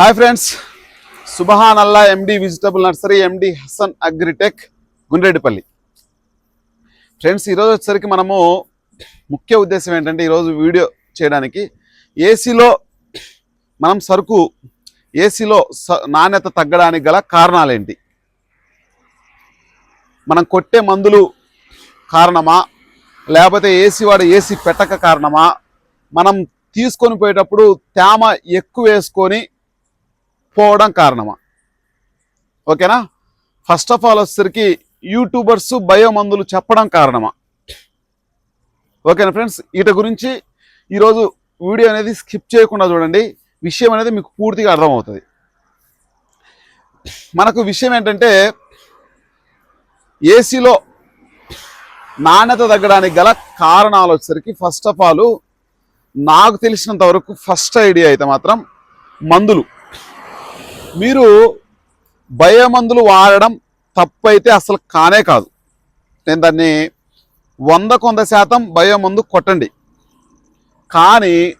Hi friends. Subhan Allah MD vegetable nursery MD Hasan agritech Gundreddipalli friends ఈరోజు వచ్చేసరికి మనము ముఖ్య ఉద్దేశం ఏంటంటే ఈరోజు వీడియో చేయడానికి ఏసీలో మనం సరుకు ఏసీలో స- నాణ్యత తగ్గడానికి గల కారణాలు ఏంటి మనం కొట్టే మందులు కారణమా? లేకపోతే ఏసీ వాడు ఏసీ పెట్టక కారణమా? మనం తీసుకొని పోయేటప్పుడు తేమ ఎక్కువ వేసుకొని పోవడం కారణమా? ఓకేనా? ఫస్ట్ ఆఫ్ ఆల్ వచ్చేసరికి యూట్యూబర్స్ బయో మందులు చెప్పడం కారణమా? ఓకేనా ఫ్రెండ్స్? వీటి గురించి ఈరోజు వీడియో అనేది స్కిప్ చేయకుండా చూడండి. విషయం అనేది మీకు పూర్తిగా అర్థమవుతుంది. మనకు విషయం ఏంటంటే ఏసీలో నాణ్యత తగ్గడానికి గల కారణాలు వచ్చేసరికి ఫస్ట్ ఆఫ్ ఆల్ నాకు తెలిసినంత వరకు ఫస్ట్ ఐడియా అయితే మాత్రం మందులు. మీరు భయమందులు మందులు వాడడం తప్పు అయితే అసలు కానే కాదు. నేను దాన్ని వంద కొంత శాతం భయమందు మందు కొట్టండి. కానీ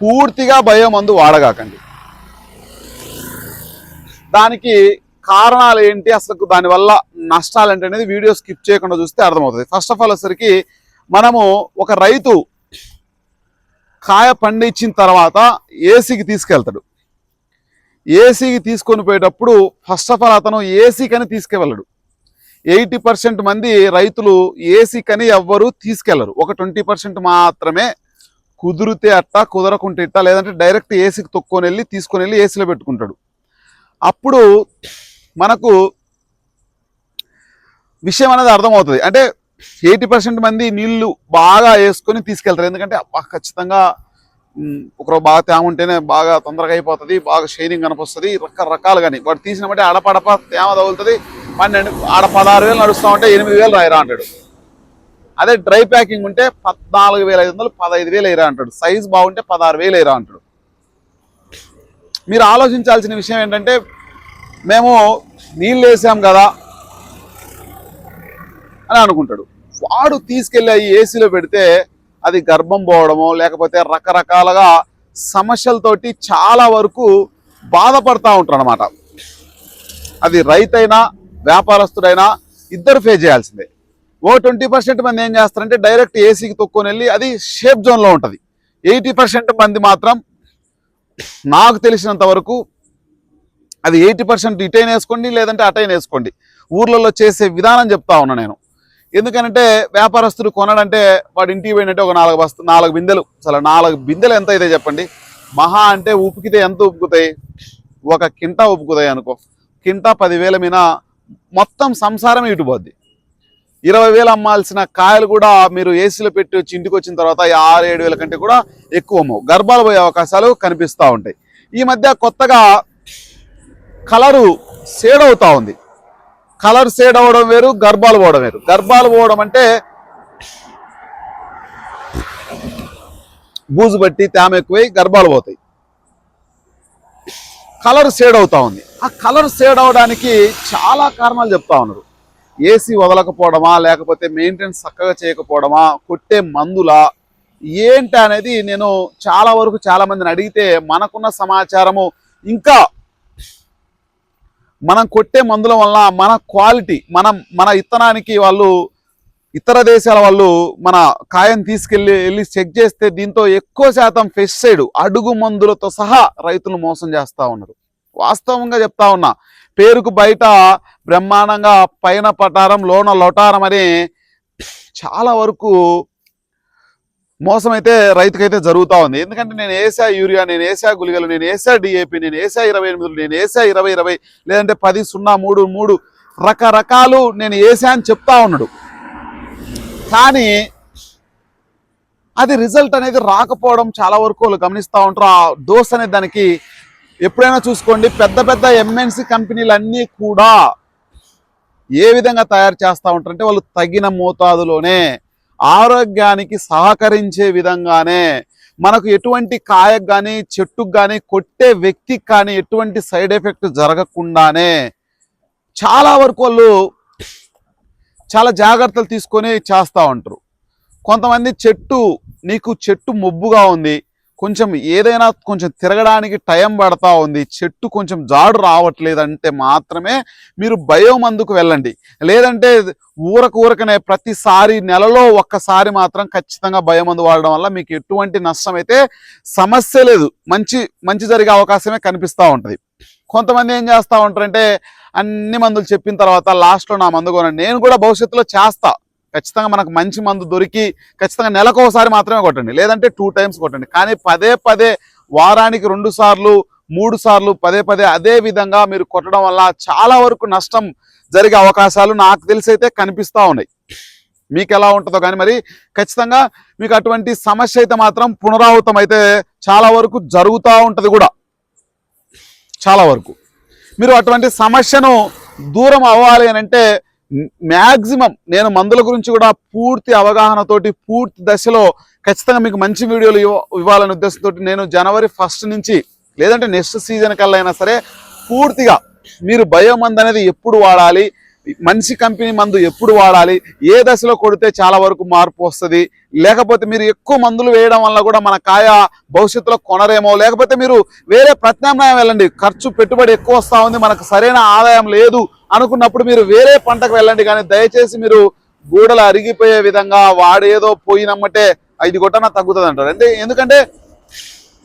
పూర్తిగా భయమందు మందు వాడగాకండి. దానికి కారణాలు ఏంటి? అసలు దానివల్ల నష్టాలు ఏంటి అనేది వీడియో స్కిప్ చేయకుండా చూస్తే అర్థమవుతుంది. ఫస్ట్ ఆఫ్ ఆల్ వచ్చేసరికి మనము ఒక రైతు కాయ పండించిన తర్వాత ఏసీకి తీసుకెళ్తాడు. ఏసీకి తీసుకొని పోయేటప్పుడు ఫస్ట్ ఆఫ్ ఆల్ అతను ఏసీ కని తీసుకెళ్ళడు. ఎయిటీ పర్సెంట్ మంది రైతులు ఏసీ కని ఎవ్వరు తీసుకెళ్ళరు ఒక ట్వంటీ పర్సెంట్ మాత్రమే కుదిరితే అట్ట కుదరకుంటే ఇట్ట లేదంటే డైరెక్ట్ ఏసీకి తొక్కొని వెళ్ళి తీసుకొని వెళ్ళి ఏసీలో పెట్టుకుంటాడు. అప్పుడు మనకు విషయం అనేది అర్థమవుతుంది. అంటే ఎయిటీ పర్సెంట్ మంది నీళ్ళు బాగా వేసుకొని తీసుకెళ్తారు. ఎందుకంటే ఖచ్చితంగా ఒకరు బాగా తేమ ఉంటేనే బాగా తొందరగా అయిపోతుంది బాగా షైనింగ్ కనిపిస్తుంది రకరకాలు కానీ వాడు తీసిన బట్టి ఆడపడప తేమ తగులుతుంది పన్నెండు ఆడ పదహారు వేలు నడుస్తూ ఉంటే ఎనిమిది వేలు రాయిరా అంటాడు. అదే డ్రై ప్యాకింగ్ ఉంటే పద్నాలుగు వేల ఐదు వందలు పదహైదు వేలు అయిరా అంటాడు. సైజ్ బాగుంటే పదహారు వేలు అయిరా అంటాడు. మీరు ఆలోచించాల్సిన విషయం ఏంటంటే మేము నీళ్ళు వేసాం కదా అని అనుకుంటాడు. వాడు తీసుకెళ్ళి ఏసీలో పెడితే అది గర్భం పోవడమో లేకపోతే రకరకాలుగా సమస్యలతోటి చాలా వరకు బాధపడతా ఉంటారు అనమాట అది రైతైనా వ్యాపారస్తుడైనా ఇద్దరు ఫేస్ చేయాల్సిందే. ఓ ట్వంటీ పర్సెంట్ మంది ఏం చేస్తారంటే డైరెక్ట్ ఏసీకి తొక్కుని వెళ్ళి అది షేప్ జోన్లో ఉంటుంది. ఎయిటీ పర్సెంట్ మంది మాత్రం నాకు తెలిసినంత వరకు అది ఎయిటీ పర్సెంట్ ఇటైన్ వేసుకోండి లేదంటే అటైన్ వేసుకోండి. ఊర్లలో చేసే విధానం చెప్తా ఉన్నా నేను. ఎందుకంటే వ్యాపారస్తుడు కొనడంటే వాడు ఇంటికి పోయినట్టే ఒక నాలుగు బస్త నాలుగు బిందెలు. అసలు నాలుగు బిందెలు ఎంత అయితే చెప్పండి? మహా అంటే ఉపుకితే ఎంత ఉపుకుతాయి ఒక కింటా ఉపుకుతాయి అనుకో. కింటా పదివేల మీద మొత్తం సంసారం ఇటుపోద్ది. ఇరవై వేలు అమ్మాల్సిన కాయలు కూడా మీరు ఏసీలో పెట్టి వచ్చి ఇంటికి వచ్చిన తర్వాత ఆరు ఏడు వేల కంటే కూడా ఎక్కువ అమ్మవు. గర్భాలు పోయే అవకాశాలు కనిపిస్తూ ఉంటాయి. ఈ మధ్య కొత్తగా కలరు సేడ్ అవుతూ ఉంది. కలర్ సేడ్ అవ్వడం వేరు గర్భాలు పోవడం వేరు. గర్భాలు పోవడం అంటే బూజు బట్టి తేమ ఎక్కువై గర్భాలు పోతాయి. కలర్ సేడ్ అవుతా ఉంది. ఆ కలర్ సేడ్ అవడానికి చాలా కారణాలు చెప్తా ఉన్నారు. ఏసీ వదలకపోవడమా లేకపోతే మెయింటెనెన్స్ చక్కగా చేయకపోవడమా కొట్టే మందులా ఏంటి అనేది నేను చాలా వరకు చాలా మందిని అడిగితే మనకున్న సమాచారము ఇంకా మనం కొట్టే మందుల వల్ల మన క్వాలిటీ మనం మన ఇత్తనానికి వాళ్ళు ఇతర దేశాల వాళ్ళు మన కాయం తీసుకెళ్ళి వెళ్ళి చెక్ చేస్తే దీంతో ఎక్కువ శాతం పెస్టిసైడ్ అడుగు మందులతో సహా రైతులు మోసం చేస్తూ ఉన్నారు. వాస్తవంగా చెప్తా ఉన్నా పేరుకు బయట బ్రహ్మాండంగా పైన పటారం లోన లొటారం అని చాలా వరకు మోసం అయితే రైతుకైతే జరుగుతూ ఉంది. ఎందుకంటే నేను వేసా యూరియా నేను వేసా గుళికలు నేను వేసా డిఏపి నేను వేసా ఇరవై ఎనిమిది నేను వేసా ఇరవై ఇరవై లేదంటే పది సున్నా మూడు మూడు రకరకాలు నేను వేసా అని చెప్తా ఉన్నాడు. కానీ అది రిజల్ట్ అనేది రాకపోవడం చాలా వరకు వాళ్ళు గమనిస్తూ ఉంటారు. ఆ డోస్ అనేది దానికి ఎప్పుడైనా చూసుకోండి పెద్ద పెద్ద ఎంఎన్సి కంపెనీలు అన్నీ కూడా ఏ విధంగా తయారు చేస్తూ ఉంటారంటే వాళ్ళు తగిన మోతాదులోనే ఆరోగ్యానికి సహకరించే విధంగానే మనకు ఎటువంటి కాయకు కానీ చెట్టుకు కానీ కొట్టే వ్యక్తికి కానీ ఎటువంటి సైడ్ ఎఫెక్ట్ జరగకుండానే చాలా వరకు వాళ్ళు చాలా జాగ్రత్తలు తీసుకొని చేస్తూ ఉంటారు. కొంతమంది చెట్టు నీకు చెట్టు మొబ్బుగా ఉంది కొంచెం ఏదైనా కొంచెం తిరగడానికి టైం పడతా ఉంది చెట్టు కొంచెం జాడు రావట్లేదు అంటే మాత్రమే మీరు బయో మందుకు వెళ్ళండి. లేదంటే ఊరకు ఊరకనే ప్రతిసారి నెలలో ఒక్కసారి మాత్రం ఖచ్చితంగా భయం మందు వాడడం వల్ల మీకు ఎటువంటి నష్టం అయితే సమస్య లేదు. మంచి మంచి జరిగే అవకాశమే కనిపిస్తూ ఉంటుంది. కొంతమంది ఏం చేస్తూ ఉంటారంటే అన్ని మందులు చెప్పిన తర్వాత లాస్ట్లో నా మందు కొనండి. నేను కూడా భవిష్యత్తులో చేస్తా. ఖచ్చితంగా మనకు మంచి మందు దొరికి ఖచ్చితంగా నెలకు ఒకసారి మాత్రమే కొట్టండి. లేదంటే టూ టైమ్స్ కొట్టండి. కానీ పదే పదే వారానికి రెండు సార్లు మూడు సార్లు పదే పదే అదే విధంగా మీరు కొట్టడం వల్ల చాలా వరకు నష్టం జరిగే అవకాశాలు నాకు తెలిసి అయితే కనిపిస్తూ ఉన్నాయి. మీకు ఎలా ఉంటుందో కానీ మరి ఖచ్చితంగా మీకు అటువంటి సమస్య అయితే మాత్రం పునరావృతం అయితే చాలా వరకు జరుగుతూ ఉంటుంది కూడా. చాలా వరకు. మీరు అటువంటి సమస్యను దూరం అవ్వాలి అని అంటే మ్యాక్సిమం నేను మందుల గురించి కూడా పూర్తి అవగాహనతోటి పూర్తి దశలో ఖచ్చితంగా మీకు మంచి వీడియోలు ఇవ్వ- ఇవ్వాలనే ఉద్దేశంతో నేను జనవరి ఫస్ట్ నుంచి లేదంటే నెక్స్ట్ సీజన్ కల్లా అయినా సరే పూర్తిగా మీరు బయో మందు అనేది ఎప్పుడు వాడాలి మంచి కంపెనీ మందు ఎప్పుడు వాడాలి? ఏ దశలో కొడితే చాలా వరకు మార్పు వస్తుంది? లేకపోతే మీరు ఎక్కువ మందులు వేయడం వల్ల కూడా మన కాయ భవిష్యత్తులో కొనరేమో? లేకపోతే మీరు వేరే ప్రత్యామ్నాయం వెళ్ళండి. ఖర్చు పెట్టుబడి ఎక్కువ వస్తూ ఉంది మనకు సరైన ఆదాయం లేదు అనుకున్నప్పుడు మీరు వేరే పంటకు వెళ్ళండి. కానీ దయచేసి మీరు గూడలు అరిగిపోయే విధంగా వాడేదో పోయినమ్మటే ఐదు గొట్టన తగ్గుతుంది అంటారు అంటే ఎందుకంటే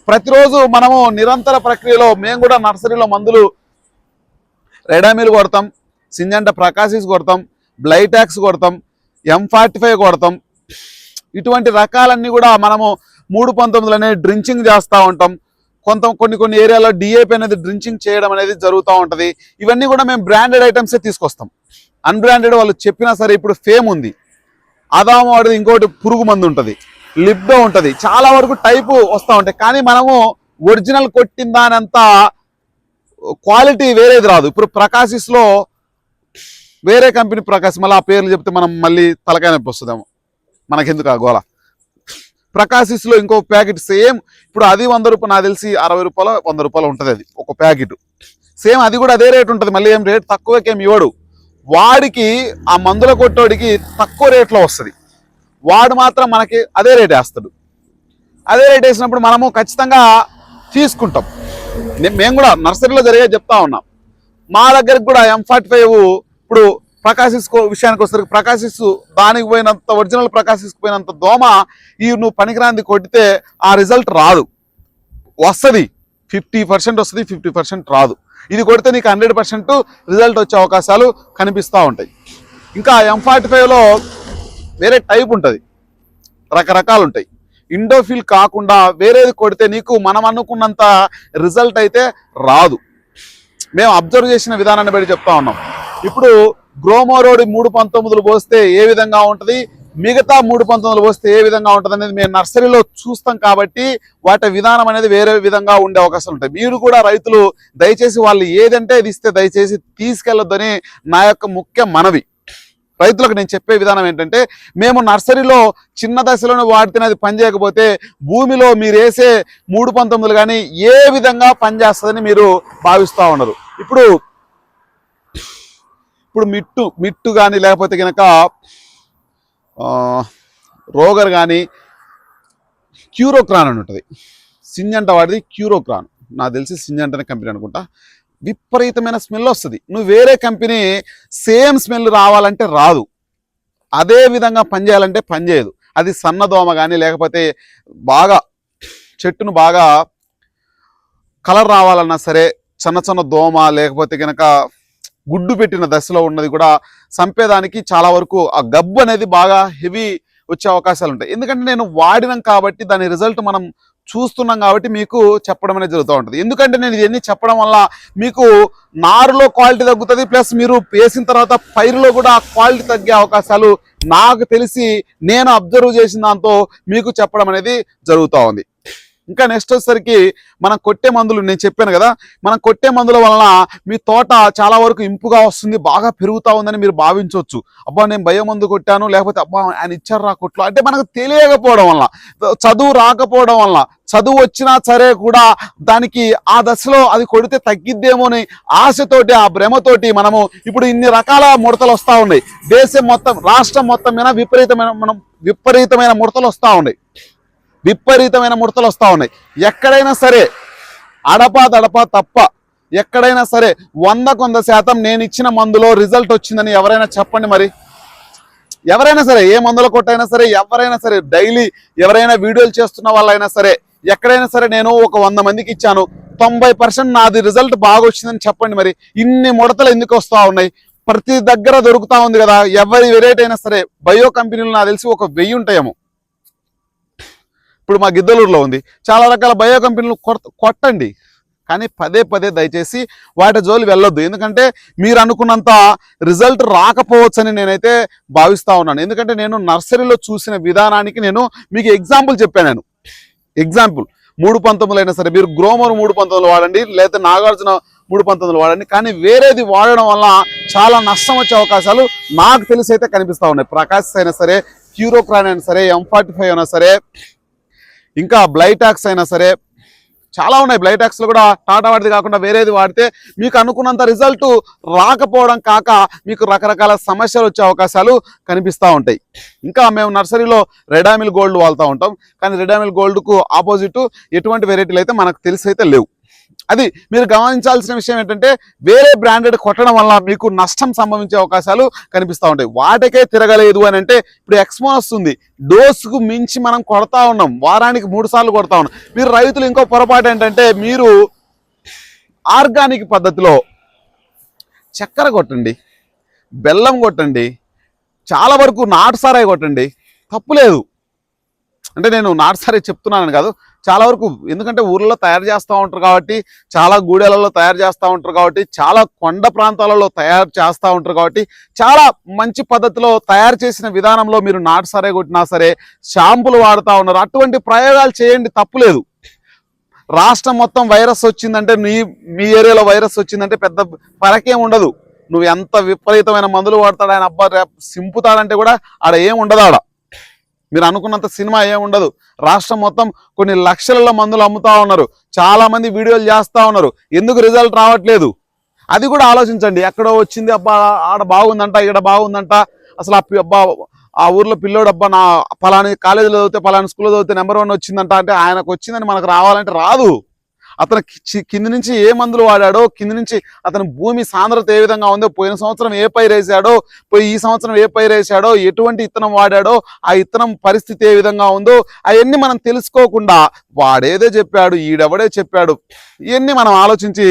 ప్రతిరోజు మనము నిరంతర ప్రక్రియలో మేము కూడా నర్సరీలో మందులు రెడామిల్ కొడతాం. సింజంట ప్రకాశిస్ కొడతాం బ్లైటాక్స్ కొడతాం ఎం ఫార్టీ ఫైవ్ కొడతాం. ఇటువంటి రకాలన్నీ కూడా మనము మూడు పంతొమ్మిదిలోనే అనేది డ్రించింగ్ చేస్తూ ఉంటాం. కొంత కొన్ని కొన్ని ఏరియాలో డిఏపీ అనేది డ్రించింగ్ చేయడం అనేది జరుగుతూ ఉంటుంది. ఇవన్నీ కూడా మేము బ్రాండెడ్ ఐటమ్సే తీసుకొస్తాం. అన్బ్రాండెడ్ వాళ్ళు చెప్పినా సరే ఇప్పుడు ఫేమ్ ఉంది. అదాము వాడిది ఇంకోటి పురుగు మందు ఉంటుంది. లిప్డో ఉంటుంది. చాలా వరకు టైపు వస్తూ ఉంటాయి. కానీ మనము ఒరిజినల్ కొట్టిందానంతా క్వాలిటీ వేరేది రాదు. ఇప్పుడు ప్రకాశిస్లో వేరే కంపెనీ ప్రకాశ్ మళ్ళీ ఆ పేర్లు చెప్తే మనం మళ్ళీ తలకాయ నొప్పి వస్తుందేమో. మనకెందుకు ఆ గోల? ప్రకాశిస్లో ఇంకో ప్యాకెట్ సేమ్ ఇప్పుడు అది వంద రూపాయలు నాకు తెలిసి అరవై రూపాయలు వంద రూపాయలు ఉంటుంది అది ఒక ప్యాకెట్. సేమ్ అది కూడా అదే రేట్ ఉంటుంది మళ్ళీ ఏం రేట్? తక్కువకేం ఇవ్వడు. వాడికి ఆ మందుల కొట్టోడికి తక్కువ రేట్లో వస్తుంది. వాడు మాత్రం మనకి అదే రేట్ వేస్తాడు. అదే రేట్ వేసినప్పుడు మనము ఖచ్చితంగా తీసుకుంటాం. మేము కూడా నర్సరీలో జరిగే చెప్తా ఉన్నాం. మా దగ్గరికి కూడా ఎం ఫార్టీ ఫైవ్ ఇప్పుడు ప్రకాశిస్ విషయానికి వస్తారు ప్రకాశిస్ దానికి పోయినంత ఒరిజినల్ ప్రకాశిస్ పోయినంత దోమ ఈ నువ్వు పనికిరాంది కొట్టితే ఆ రిజల్ట్ రాదు. వస్తుంది. ఫిఫ్టీ పర్సెంట్ వస్తుంది ఫిఫ్టీ పర్సెంట్ రాదు. ఇది కొడితే నీకు హండ్రెడ్ పర్సెంట్ రిజల్ట్ వచ్చే అవకాశాలు కనిపిస్తూ ఉంటాయి. ఇంకా ఎం ఫార్టీ ఫైవ్లో వేరే టైప్ ఉంటుంది. రకరకాలు ఉంటాయి. ఇండోఫిల్ కాకుండా వేరేది కొడితే నీకు మనం అనుకున్నంత రిజల్ట్ అయితే రాదు. మేము అబ్జర్వ్ చేసిన విధానాన్ని బట్టి చెప్తా ఉన్నాం. ఇప్పుడు గ్రోమోరోడి మూడు పంతొమ్మిదిలు పోస్తే ఏ విధంగా ఉంటుంది? మిగతా మూడు పంతొమ్మిదిలు పోస్తే ఏ విధంగా ఉంటుంది అనేది మేము నర్సరీలో చూస్తాం కాబట్టి వాటి విధానం అనేది వేరే విధంగా ఉండే అవకాశాలు ఉంటాయి. మీరు కూడా రైతులు దయచేసి వాళ్ళు ఏదంటే ఇది ఇస్తే దయచేసి తీసుకెళ్ళొద్దని నా యొక్క ముఖ్య మనవి. రైతులకు నేను చెప్పే విధానం ఏంటంటే మేము నర్సరీలో చిన్న దశలోనే వాడితేనే అది పనిచేయకపోతే భూమిలో మీరు వేసే మూడు పంతొమ్మిదిలు కానీ ఏ విధంగా పనిచేస్తుందని మీరు భావిస్తూ ఉన్నారు. ఇప్పుడు ఇప్పుడు మిట్టు మిట్టు కానీ లేకపోతే కనుక రోగర్ కానీ క్యూరోక్రాన్ అని ఉంటుంది. సింజంట వాడిది క్యూరోక్రాన్. నాకు తెలిసి సింజంట అనే కంపెనీ అనుకుంటా. విపరీతమైన స్మెల్ వస్తుంది. నువ్వు వేరే కంపెనీ సేమ్ స్మెల్ రావాలంటే రాదు. అదే విధంగా పనిచేయాలంటే పనిచేయదు అది సన్నదోమ కానీ లేకపోతే బాగా చెట్టును బాగా కలర్ రావాలన్నా సరే చిన్న చిన్న దోమ లేకపోతే కనుక గుడ్డు పెట్టిన దశలో ఉన్నది కూడా చంపేదానికి చాలా వరకు ఆ గబ్బు అనేది బాగా హెవీ వచ్చే అవకాశాలు ఉంటాయి. ఎందుకంటే నేను వాడినాం కాబట్టి దాని రిజల్ట్ మనం చూస్తున్నాం కాబట్టి మీకు చెప్పడం అనేది జరుగుతూ ఉంటుంది. ఎందుకంటే నేను ఇవన్నీ చెప్పడం వల్ల మీకు నారులో క్వాలిటీ తగ్గుతుంది ప్లస్ మీరు వేసిన తర్వాత పైరులో కూడా క్వాలిటీ తగ్గే అవకాశాలు నాకు తెలిసి నేను అబ్జర్వ్ చేసిన దాంతో మీకు చెప్పడం అనేది జరుగుతూ ఉంది. ఇంకా నెక్స్ట్ వచ్చేసరికి మనం కొట్టే మందులు నేను చెప్పాను కదా మనం కొట్టే మందుల వలన మీ తోట చాలా వరకు ఇంపుగా వస్తుంది బాగా పెరుగుతా ఉందని మీరు భావించవచ్చు. అబ్బా నేను భయం మందు కొట్టాను లేకపోతే అబ్బా ఆయన ఇచ్చారు రా కొట్లో? అంటే మనకు తెలియకపోవడం వల్ల చదువు రాకపోవడం వల్ల చదువు వచ్చినా సరే కూడా దానికి ఆ దశలో అది కొడితే తగ్గిద్దేమో అని ఆశతోటి ఆ భ్రమతోటి మనము ఇప్పుడు ఇన్ని రకాల ముడతలు వస్తూ ఉన్నాయి. దేశం మొత్తం రాష్ట్రం మొత్తం మీద విపరీతమైన మనం విపరీతమైన ముడతలు వస్తూ ఉన్నాయి. విపరీతమైన ముడతలు వస్తూ ఉన్నాయి. ఎక్కడైనా సరే అడపా దడపా తప్ప ఎక్కడైనా సరే వంద కొంత శాతం నేను ఇచ్చిన మందులో రిజల్ట్ వచ్చిందని ఎవరైనా చెప్పండి మరి. ఎవరైనా సరే ఏ మందుల కొట్టైనా సరే ఎవరైనా సరే డైలీ ఎవరైనా వీడియోలు చేస్తున్న వాళ్ళైనా సరే ఎక్కడైనా సరే నేను ఒక వంద మందికి ఇచ్చాను. తొంభై పర్సెంట్ నాది రిజల్ట్ బాగా వచ్చిందని చెప్పండి మరి. ఇన్ని ముడతలు ఎందుకు వస్తూ ఉన్నాయి? ప్రతి దగ్గర దొరుకుతా ఉంది కదా. ఎవరి వెరైటీ అయినా సరే బయో కంపెనీలు నాకు తెలిసి ఒక వెయ్యి ఉంటాయేమో. ఇప్పుడు మా గిద్దలూరులో ఉంది. చాలా రకాల బయో కంపెనీలు కొట్టండి. కానీ పదే పదే దయచేసి వాటి జోలి వెళ్ళొద్దు. ఎందుకంటే మీరు అనుకున్నంత రిజల్ట్ రాకపోవచ్చని నేనైతే భావిస్తూ ఉన్నాను. ఎందుకంటే నేను నర్సరీలో చూసిన విధానానికి నేను మీకు ఎగ్జాంపుల్ చెప్పాను నేను. ఎగ్జాంపుల్. మూడు పంతొమ్మిది అయినా సరే మీరు గ్రోమర్ మూడు పంతొమ్మిది వాడండి లేదా నాగార్జున మూడు పంతొమ్మిది వాడండి కానీ వేరేది వాడడం వల్ల చాలా నష్టం వచ్చే అవకాశాలు నాకు తెలిసి అయితే కనిపిస్తూ ఉన్నాయి. ప్రకాశ్ అయినా సరే క్యూరోక్రాన్ అయినా సరే ఎం ఫార్టీ ఫైవ్ అయినా సరే ఇంకా బ్లైటాక్స్ అయినా సరే చాలా ఉన్నాయి. బ్లైటాక్స్లో కూడా టాటా వాడిది కాకుండా వేరేది వాడితే మీకు అనుకున్నంత రిజల్ట్ రాకపోవడం కాక మీకు రకరకాల సమస్యలు వచ్చే అవకాశాలు కనిపిస్తూ ఉంటాయి. ఇంకా మేము నర్సరీలో రెడామిల్ గోల్డ్ వాడుతూ ఉంటాం. కానీ రెడామిల్ గోల్డ్కు ఆపోజిట్ ఎటువంటి వెరైటీలు అయితే మనకు తెలిసి అయితే లేవు. అది మీరు గమనించాల్సిన విషయం ఏంటంటే వేరే బ్రాండెడ్ కొట్టడం వల్ల మీకు నష్టం సంభవించే అవకాశాలు కనిపిస్తూ ఉంటాయి. వాటికే తిరగలేదు అని అంటే ఇప్పుడు ఎక్స్మో వస్తుంది. డోసుకు మించి మనం కొడతా ఉన్నాం. వారానికి మూడు సార్లు కొడతా ఉన్నాం. మీరు రైతులు ఇంకో పొరపాటు ఏంటంటే మీరు ఆర్గానిక్ పద్ధతిలో చక్కెర కొట్టండి బెల్లం కొట్టండి చాలా వరకు నాటు సారాయి కొట్టండి. తప్పులేదు అంటే నేను నాటు చెప్తున్నాను కాదు చాలా వరకు ఎందుకంటే ఊర్లలో తయారు చేస్తూ ఉంటారు కాబట్టి చాలా గూడెలలో తయారు చేస్తూ ఉంటారు కాబట్టి చాలా కొండ ప్రాంతాలలో తయారు చేస్తూ ఉంటారు కాబట్టి చాలా మంచి పద్ధతిలో తయారు చేసిన విధానంలో మీరు నాటు సరే కొట్టినా సరే షాంపులు వాడుతూ ఉన్నారు. అటువంటి ప్రయోగాలు చేయండి తప్పులేదు రాష్ట్రం మొత్తం వైరస్ వచ్చిందంటే నీ మీ ఏరియాలో వైరస్ వచ్చిందంటే పెద్ద పరకేం ఉండదు. నువ్వు ఎంత విపరీతమైన మందులు వాడతాడు ఆయన అబ్బా రేపు సింపుతాడంటే కూడా ఆడ ఏం ఉండదు ఆడ. మీరు అనుకున్నంత సినిమా ఏం ఉండదు. రాష్ట్రం మొత్తం కొన్ని లక్షలలో మందులు అమ్ముతా ఉన్నారు. చాలా మంది వీడియోలు చేస్తూ ఉన్నారు. ఎందుకు రిజల్ట్ రావట్లేదు? అది కూడా ఆలోచించండి. ఎక్కడో వచ్చింది అబ్బా ఆడ బాగుందంట ఇక్కడ బాగుందంట. అసలు అబ్బా ఆ ఊర్లో పిల్లోడు అబ్బా నా పలాని కాలేజీలో చదివితే పలాని స్కూల్లో చదివితే నెంబర్ వన్ వచ్చిందంట. అంటే ఆయనకు వచ్చిందని మనకు రావాలంటే రాదు. అతను కింది నుంచి ఏ మందులు వాడాడో కింది నుంచి అతని భూమి సాంద్రత ఏ విధంగా ఉందో పోయిన సంవత్సరం ఏ పైరు వేసాడో పోయి ఈ సంవత్సరం ఏ పైరు వేసాడో ఎటువంటి ఇత్తనం వాడాడో ఆ ఇత్తనం పరిస్థితి ఏ విధంగా ఉందో అవన్నీ మనం తెలుసుకోకుండా వాడేదో చెప్పాడు ఈడెవడే చెప్పాడు ఇవన్నీ మనం ఆలోచించి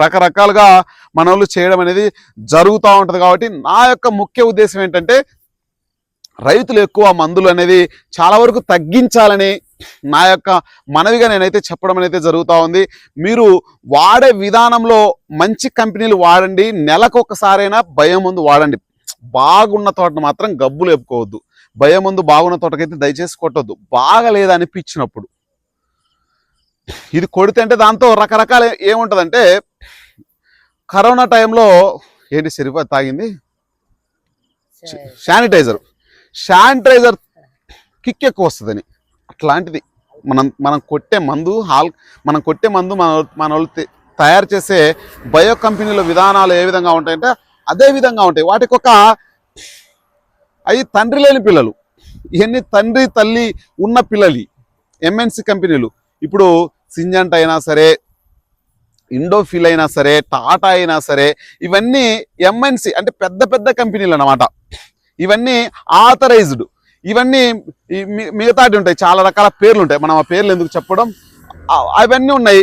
రకరకాలుగా మన చేయడం అనేది జరుగుతూ ఉంటుంది కాబట్టి నా యొక్క ముఖ్య ఉద్దేశం ఏంటంటే రైతులు ఎక్కువ మందులు అనేది చాలా వరకు తగ్గించాలని నా యొక్క మనవిగా నేనైతే చెప్పడం అనేది జరుగుతూ ఉంది. మీరు వాడే విధానంలో మంచి కంపెనీలు వాడండి. నెలకు ఒకసారైనా భయం ముందు వాడండి. బాగున్న తోటను మాత్రం గబ్బులు ఎప్పుకోవద్దు భయం ముందు బాగున్న తోటకైతే దయచేసి కొట్టొద్దు. అనిపించినప్పుడు ఇది కొడితే అంటే దాంతో రకరకాల ఏముంటుందంటే కరోనా టైంలో ఏంటి సిరిప తాగింది? శానిటైజర్. శానిటైజర్ కిక్ ఎక్కువ వస్తుందని. అట్లాంటిది. మనం మనం కొట్టే మందు హాల్ మనం కొట్టే మందు మన మన వాళ్ళు తయారు చేసే బయో కంపెనీల విధానాలు ఏ విధంగా ఉంటాయంటే అదే విధంగా ఉంటాయి. వాటికి ఒక అవి తండ్రి లేని పిల్లలు. ఇవన్నీ తండ్రి తల్లి ఉన్న పిల్లలు ఎంఎన్సి కంపెనీలు. ఇప్పుడు సింజంట్ అయినా సరే ఇండోఫిల్ అయినా సరే టాటా అయినా సరే ఇవన్నీ ఎంఎన్సి అంటే పెద్ద పెద్ద కంపెనీలు అన్నమాట. ఇవన్నీ ఆథరైజ్డ్ ఇవన్నీ ఈ మిగతాటి ఉంటాయి చాలా రకాల పేర్లు ఉంటాయి. మనం ఆ పేర్లు ఎందుకు చెప్పడం? అవన్నీ ఉన్నాయి.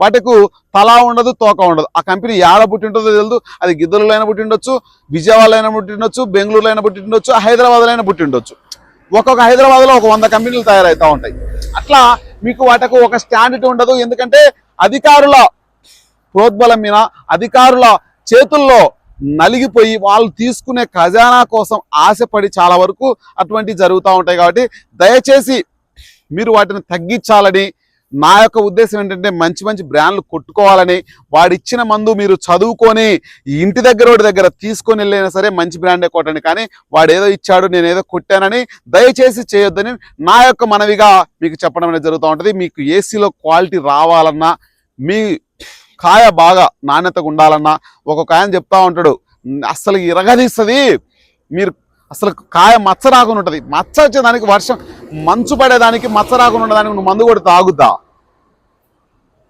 వాటికి తలా ఉండదు తోక ఉండదు. ఆ కంపెనీ ఏడ పుట్టి ఉంటుందో తెలియదు అది గిద్దరులో అయినా పుట్టి ఉండొచ్చు విజయవాడలో అయినా పుట్టి ఉండొచ్చు బెంగళూరులో అయినా పుట్టి ఉండొచ్చు హైదరాబాద్లో అయినా పుట్టి ఉండొచ్చు. ఒక్కొక్క హైదరాబాద్లో ఒక వంద కంపెనీలు తయారవుతూ ఉంటాయి. అట్లా మీకు వాటికి ఒక స్టాండర్డ్ ఉండదు. ఎందుకంటే అధికారుల ప్రోద్బలం మీద అధికారుల చేతుల్లో నలిగిపోయి వాళ్ళు తీసుకునే ఖజానా కోసం ఆశపడి చాలా వరకు అటువంటివి జరుగుతూ ఉంటాయి కాబట్టి దయచేసి మీరు వాటిని తగ్గించాలని నా యొక్క ఉద్దేశం ఏంటంటే మంచి మంచి బ్రాండ్లు కొట్టుకోవాలని వాడిచ్చిన మందు మీరు చదువుకొని ఇంటి దగ్గర వాడి దగ్గర తీసుకొని వెళ్ళైనా సరే మంచి బ్రాండే కొట్టండి. కానీ వాడు ఏదో ఇచ్చాడు నేను ఏదో కొట్టానని దయచేసి చేయొద్దని నా యొక్క మనవిగా మీకు చెప్పడం అనేది జరుగుతూ ఉంటుంది. మీకు ఏసీలో క్వాలిటీ రావాలన్నా మీ కాయ బాగా నాణ్యతగా ఉండాలన్నా ఒక్కొక్క ఆయన చెప్తా ఉంటాడు. అస్సలు ఇరగదీస్తుంది. మీరు అసలు కాయ మచ్చ రాకుండా ఉంటుంది. మచ్చ వచ్చేదానికి వర్షం మంచు పడేదానికి మచ్చ రాకుండా ఉండడానికి నువ్వు మందు కొడితే ఆగుద్దా?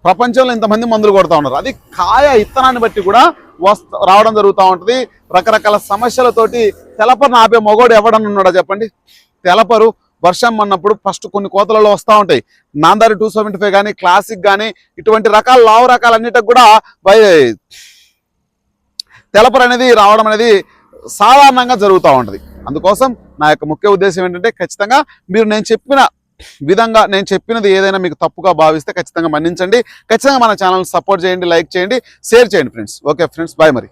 ప్రపంచంలో ఇంతమంది మందులు కొడతా ఉన్నారు. అది కాయ ఇత్తనాన్ని బట్టి కూడా వస్త రావడం జరుగుతూ ఉంటుంది. రకరకాల సమస్యలతోటి తెలపరిని ఆపే మగోడు ఎవడన్నా ఉన్నాడా చెప్పండి? తెలపరు వర్షం అన్నప్పుడు ఫస్ట్ కొన్ని కోతలలో వస్తూ ఉంటాయి. నాందారి టూ సెవెంటీ ఫైవ్ కానీ క్లాసిక్ కానీ ఇటువంటి రకాల లావు రకాలన్నిటికి కూడా బై తెలపరు అనేది రావడం అనేది సాధారణంగా జరుగుతూ ఉంటుంది. అందుకోసం నా యొక్క ముఖ్య ఉద్దేశం ఏంటంటే ఖచ్చితంగా మీరు నేను చెప్పిన విధంగా నేను చెప్పినది ఏదైనా మీకు తప్పుగా భావిస్తే ఖచ్చితంగా మన్నించండి. ఖచ్చితంగా మన ఛానల్ సపోర్ట్ చేయండి లైక్ చేయండి షేర్ చేయండి ఫ్రెండ్స్ ఓకే ఫ్రెండ్స్ బాయ్ మరి.